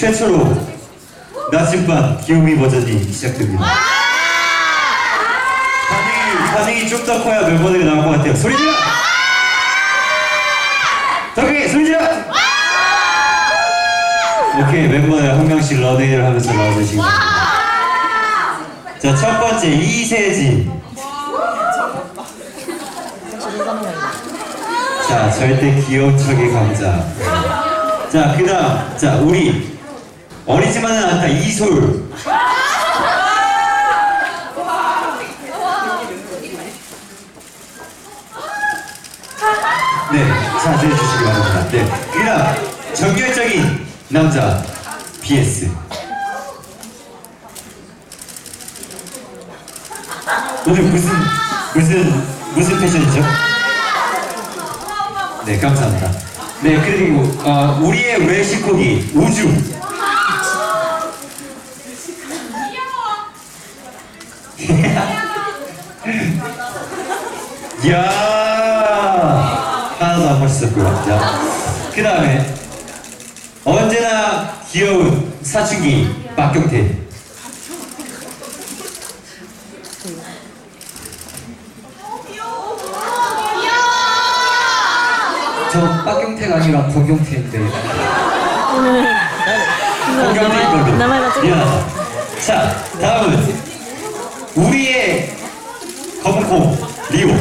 최초로 낮은 밤 귀요미 버전이 시작됩니다. 반응이, 반응이 좀 더 커야 멤버들이 나올 것 같아요. 소리 질러! 더 크게 소리 질러! 오케이 멤버들 한 명씩 러닝을 하면서 나와주시고 자 첫 번째 이세지 자 절대 귀여운 척의 강자 자 그다음 자 우리 어리지만은 않다 이솔 네 자제해 주시기 바랍니다 네 그다음 정열적인 남자 BS 오늘 무슨 무슨 무슨 패션이죠? 네 감사합니다. 네 그리고 어, 우리의 외식고기 우주. 이 야 하나도 안 멋있었고요. 자, 그 다음에 언제나 귀여운 사춘기 박경태. 저 박경태가 아니라 권경태인데 공감대이거든. 나만 좀- 미안하다. 자, 다음은 우리의 검은콩 리오.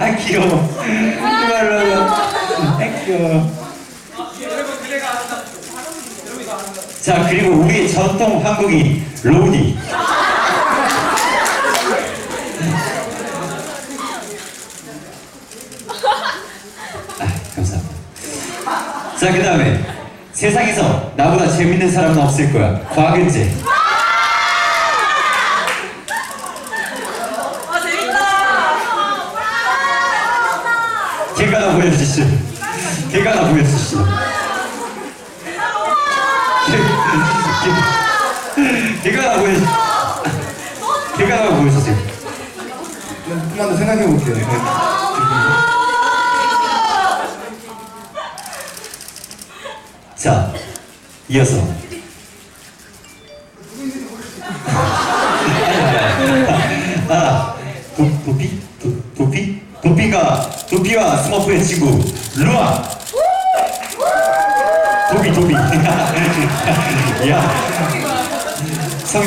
아 귀여워. 이말로 아 귀여워. 자 그리고 우리 전통 한국인 로디. 아 감사합니다. 자, 그 다음에 세상에서 나보다 재밌는 사람은 없을 거야. 곽은재. 아 재밌다. 하나 보여주시죠. 걔- 걔가 하나 보여. 하나 보여주세요. 더 생각해 볼게요 자, 이어서. 아, 도, 도피? 도, 도피? 도피가, 도피와 스머프의 친구, 루아! 도비, 도비. 야. 성,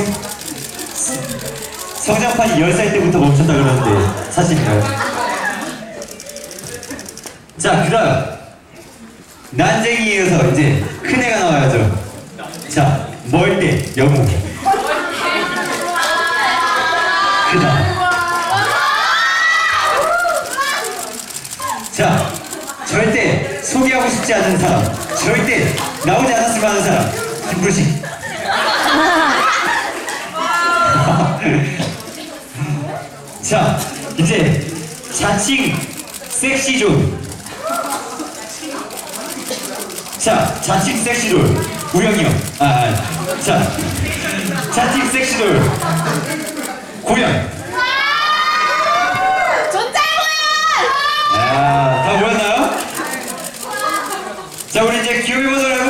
성장판이 10살 때부터 멈췄다 그러는데, 사실인가요? 자, 그 다음. 난쟁이에 이어서 이제 큰 애가 나와야죠. 자, 멀대 영웅. 그다음. 자, 절대 소개하고 싶지 않은 사람, 절대 나오지 않았으면 하는 사람, 김부식. 자, 이제 자칭 섹시존. 자, 자식 섹시돌. 우영이 형. 아, 아. 자, 자식 섹시돌. 고영. 존잘고요 야, 다 모였나요? 자, 우리 이제 기호이 모습을